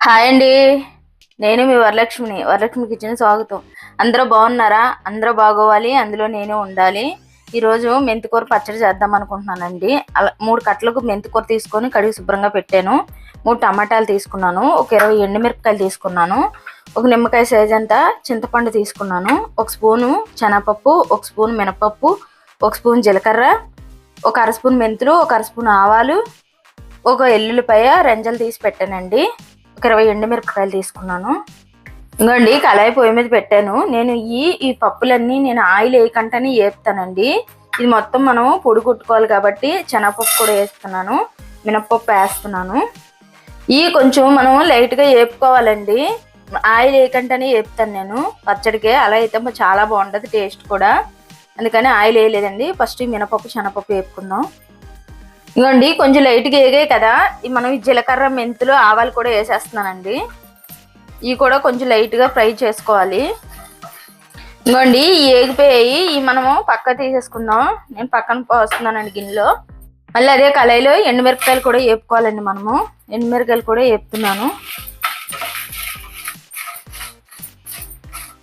Hi అండి. నేను మీ వరలక్ష్మిని Varalakshmi kitchen స్వాగతం. అందరూ బాగున్నారా? అందరూ బాగోవాలి అందులో నేను ఉండాలి. ఈరోజు మెంతికూర పచ్చడి చేద్దాం అనుకుంటున్నానండి. అలా మూడు కట్టలకు మెంతికూర తీసుకొని కడిగి శుభ్రంగా పెట్టాను. మూడు టమాటాలు తీసుకున్నాను. ఒక ఇరవై ఎండుమిరపకాయలు తీసుకున్నాను. ఒక నిమ్మకాయ సైజ్ అంతా చింతపండు తీసుకున్నాను. ఒక స్పూను శనగపప్పు ఒక స్పూన్ మినపప్పు ఒక స్పూన్ జీలకర్ర ఒక అర స్పూన్ మెంతులు ఒక అర స్పూన్ ఆవాలు ఒక ఎల్లుల్లిపాయ రెంజలు తీసి పెట్టానండి. ఒక ఇరవై ఎండుమిరపకాయలు తీసుకున్నాను. ఇంకోండి కళాయి పొయ్యి మీద పెట్టాను. నేను ఈ ఈ పప్పులన్నీ నేను ఆయిల్ వేయకుండానే వేపుతానండి ఇది మొత్తం మనం పొడి కొట్టుకోవాలి కాబట్టి శనగపప్పు కూడా వేస్తున్నాను మినప్పప్పు వేస్తున్నాను. ఈ కొంచెం మనం లైట్గా వేపుకోవాలండి ఆయిల్ వేయకుండానే వేపుతాను నేను. పచ్చడికే అలా అయితే చాలా బాగుంటుంది టేస్ట్ కూడా. అందుకని ఆయిల్ వేయలేదండి. ఫస్ట్ మినపప్పు శనగపప్పు వేపుకుందాం. ఇదిగోండి కొంచెం లైట్గా ఏగాయి కదా. మనం ఈ జీలకర్ర మెంతులు ఆవాలు కూడా వేసేస్తున్నానండి. ఇవి కూడా కొంచెం లైట్గా ఫ్రై చేసుకోవాలి. ఇంకోండి ఏగిపోయాయి. ఇవి మనము పక్క తీసేసుకుందాం. నేను పక్కన పోస్తున్నానండి గిన్నెలో. మళ్ళీ అదే కళాయిలో ఎండుమిరపకాయలు కూడా వేపుకోవాలండి మనము. ఎండుమిరపకాయలు కూడా వేపుతున్నాను.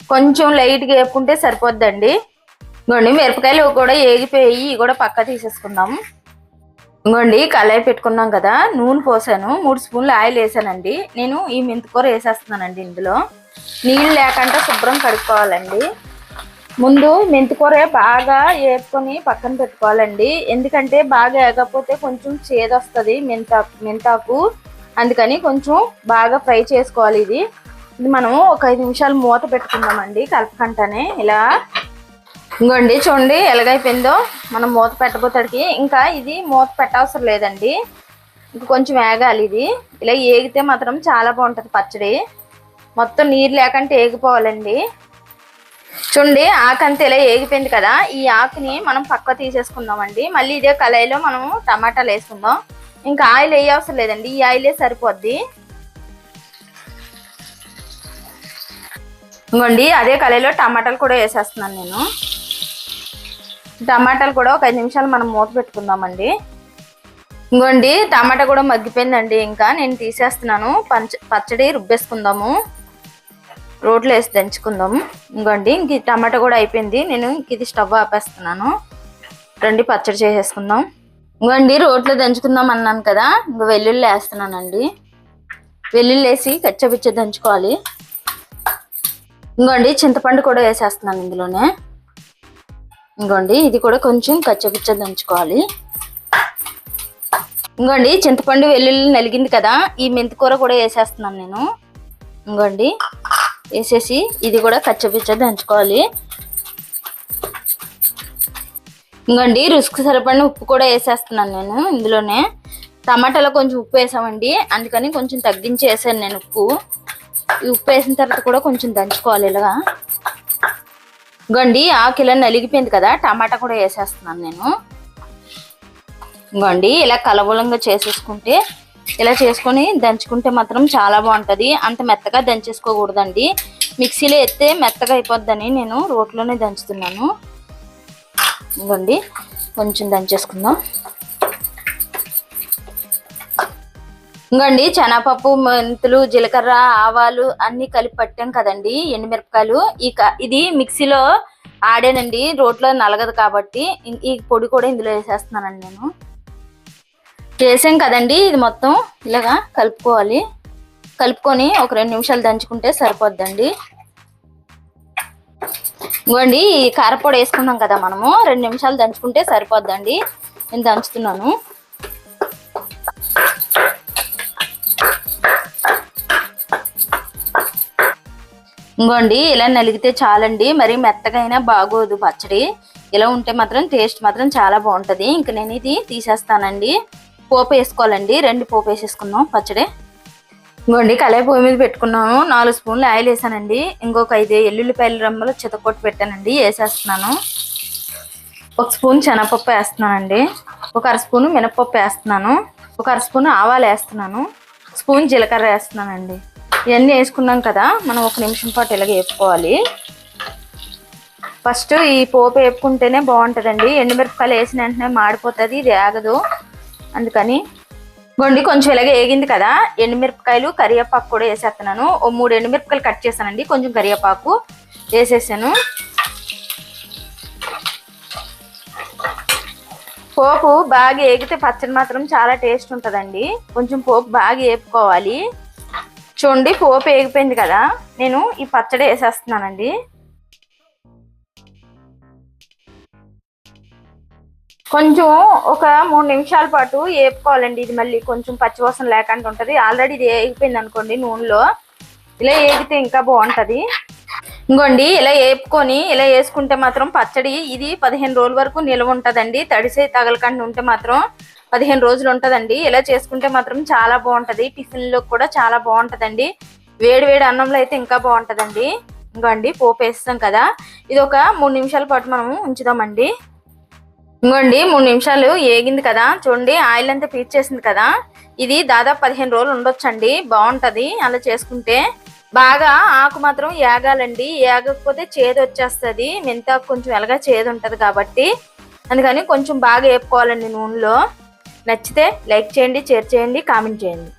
కొంచెం లైట్గా వేపుకుంటే సరిపోద్దండి. ఇంకోండి మిరపకాయలు కూడా ఏగిపోయాయి. ఇవి కూడా పక్క తీసేసుకుందాము ఇంకోండి కళాయి పెట్టుకున్నాం కదా నూనె పోసాను మూడు స్పూన్లు ఆయిల్ వేసానండి. నేను ఈ మెంతికూర వేసేస్తున్నానండి ఇందులో. నీళ్ళు లేకుండా శుభ్రం కడుక్కోవాలండి. ముందు మెంతికూర బాగా వేపుకొని పక్కన పెట్టుకోవాలండి. ఎందుకంటే బాగా వేగకపోతే కొంచెం చేదొస్తుంది మెంతాకు మెంతాకు. అందుకని కొంచెం బాగా ఫ్రై చేసుకోవాలి ఇది. ఇది మనము ఒక ఐదు నిమిషాలు మూత పెట్టుకుందామండి కలపకంటనే. ఇలా ఇంకోండి చూడండి ఎలాగైపోయిందో. మనం మూత పెట్టబోతాడికి. ఇంకా ఇది మూత పెట్టవసరం లేదండి. ఇంకా కొంచెం వేగాలి ఇది. ఇలా ఏగితే మాత్రం చాలా బాగుంటుంది పచ్చడి. మొత్తం నీరు లేకుండా ఏగిపోవాలండి. చూడండి ఆకు అంతా ఇలా ఏగిపోయింది కదా. ఈ ఆకుని మనం పక్క తీసేసుకుందామండి. మళ్ళీ ఇదే కళాయిలో మనం టమాటాలు వేసుకుందాం. ఇంకా ఆయిల్ వేయవసరం లేదండి. ఈ ఆయిలే సరిపోద్ది. ఇంకోండి అదే కళాయిలో టమాటాలు కూడా వేసేస్తున్నాను నేను. టమాటాలు కూడా ఒక ఐదు నిమిషాలు మనం మూత పెట్టుకుందామండి. ఇంకోండి టమాటా కూడా మగ్గిపోయిందండి. ఇంకా నేను తీసేస్తున్నాను. పంచ పచ్చడి రుబ్బేసుకుందాము. రోట్లో వేసి దంచుకుందాము. ఇంకోండి ఇంక టమాటా కూడా అయిపోయింది. నేను ఇంక ఇది స్టవ్ ఆపేస్తున్నాను. రండి పచ్చడి చేసేసుకుందాం. ఇంకోండి రోట్లో దంచుకుందాం అన్నాను కదా. ఇంక వెల్లుల్లి వేస్తున్నానండి. వెల్లుల్లి వేసి కచ్చపిచ్చ దంచుకోవాలి. ఇంకోండి చింతపండు కూడా వేసేస్తున్నాను ఇందులోనే. ఇంకోండి ఇది కూడా కొంచెం కచ్చపిచ్చ దంచుకోవాలి. ఇంకోండి చింతపండు వెల్లుల్లి నలిగింది కదా ఈ మెంతికూర కూడా వేసేస్తున్నాను నేను. ఇంకోండి వేసేసి ఇది కూడా కచ్చపిచ్చ దంచుకోవాలి. ఇంకోండి రుసుకు సరిపడిన ఉప్పు కూడా వేసేస్తున్నాను నేను ఇందులోనే. టమాటాలో కొంచెం ఉప్పు వేసామండి అందుకని కొంచెం తగ్గించి వేసాను నేను ఉప్పు. ఈ ఉప్పు వేసిన తర్వాత కూడా కొంచెం దంచుకోవాలి ఇలాగా. గండి ఆ కిలో నలిగిపోయింది కదా టమాటా కూడా వేసేస్తున్నాను నేను. గండి ఇలా కలబలంగా చేసేసుకుంటే ఇలా చేసుకొని దంచుకుంటే మాత్రం చాలా బాగుంటుంది. అంత మెత్తగా దంచేసుకోకూడదండి. మిక్సీలో ఎత్తే మెత్తగా అయిపోద్దని నేను రోట్లోనే దంచుతున్నాను. ఇంకోండి కొంచెం దంచేసుకుందాం. ఇంకోండి శనగపప్పు మెంతులు జీలకర్ర ఆవాలు అన్ని కలిపి పట్టాం కదండి ఎండుమిరపకాయలు. ఈ క- ఇది మిక్సీలో ఆడానండి రోట్లో నలగదు కాబట్టి ఈ పొడి కూడా ఇందులో వేసేస్తున్నానండి నేను. చేసాం కదండి ఇది మొత్తం ఇలాగా కలుపుకోవాలి. కలుపుకొని ఒక రెండు నిమిషాలు దంచుకుంటే సరిపోద్దండి. ఇంకోండి ఈ కారపొడి వేసుకున్నాం కదా మనము రెండు నిమిషాలు దంచుకుంటే సరిపోద్దండి. నేను దంచుతున్నాను. ఇంకోండి ఇలా నలిగితే చాలండి. మరి మెత్తగా అయినా బాగోదు పచ్చడి. ఇలా ఉంటే మాత్రం టేస్ట్ మాత్రం చాలా బాగుంటుంది. ఇంక నేను ఇది తీసేస్తానండి. పోపు వేసుకోవాలండి. రెండు పోపు వేసేసుకున్నాం పచ్చడి. ఇంకోండి కళాయి పొయ్యి మీద పెట్టుకున్నాను. నాలుగు స్పూన్లు ఆయిల్ వేసానండి. ఇంకొక ఐదు ఎల్లుల్లిపాయల రమ్మలు చితకొట్టు పెట్టానండి. వేసేస్తున్నాను. ఒక స్పూన్ శనగపప్పు వేస్తున్నానండి. ఒక అర స్పూన్ మినపప్పు వేస్తున్నాను. ఒక అర స్పూను ఆవాలు వేస్తున్నాను. స్పూన్ జీలకర్ర వేస్తున్నానండి. ఇవన్నీ వేసుకున్నాం కదా మనం ఒక నిమిషం పాటు ఇలాగ వేపుకోవాలి. ఫస్ట్ ఈ పోపు వేపుకుంటేనే బాగుంటుందండి. ఎండుమిరపకాయలు వేసిన వెంటనే మాడిపోతుంది ఇది ఆగదు. అందుకని గొండి కొంచెం ఇలాగే ఏగింది కదా ఎండుమిరపకాయలు కరివేపాకు కూడా వేసేస్తున్నాను. ఓ మూడు ఎండుమిరపకాయలు కట్ చేశానండి కొంచెం కరివేపాకు వేసేసాను. పోపు బాగా ఏగితే పచ్చడి మాత్రం చాలా టేస్ట్ ఉంటుందండి. కొంచెం పోపు బాగా వేపుకోవాలి. చూడండి పోపు ఏగిపోయింది కదా. నేను ఈ పచ్చడి వేసేస్తున్నానండి. కొంచెం ఒక మూడు నిమిషాల పాటు వేపుకోవాలండి ఇది మళ్ళీ కొంచెం పచ్చివాసన లేకుండా ఉంటుంది. ఆల్రెడీ ఇది వేగిపోయింది అనుకోండి నూనెలో. ఇలా వేగితే ఇంకా బాగుంటుంది. ఇంకోండి ఇలా వేపుకొని ఇలా వేసుకుంటే మాత్రం పచ్చడి ఇది పదిహేను రోజుల వరకు నిల్వ ఉంటుందండి. తడిసే తగలకుండా ఉంటే మాత్రం పదిహేను రోజులు ఉంటుందండి. ఇలా చేసుకుంటే మాత్రం చాలా బాగుంటుంది. టిఫిన్లో కూడా చాలా బాగుంటుందండి. వేడి వేడి అన్నంలో అయితే ఇంకా బాగుంటుందండి. ఇంకోండి పోపు వేస్తాం కదా. ఇది ఒక మూడు నిమిషాల పాటు మనం ఉంచుదామండి. ఇంకోండి మూడు నిమిషాలు ఏగింది కదా. చూడండి ఆయిల్ అంతా పీల్చేసింది కదా. ఇది దాదాపు పదిహేను రోజులు ఉండొచ్చండి. బాగుంటది అలా చేసుకుంటే. బాగా ఆకు మాత్రం ఏగాలండి. ఏగకపోతే చేదు వచ్చేస్తుంది. మెంతాకు కొంచెం ఎలాగా చేదు ఉంటుంది కాబట్టి. అందుకని కొంచెం బాగా వేపుకోవాలండి నూనెలో. నచ్చితే లైక్ చేయండి షేర్ చేయండి కామెంట్ చేయండి.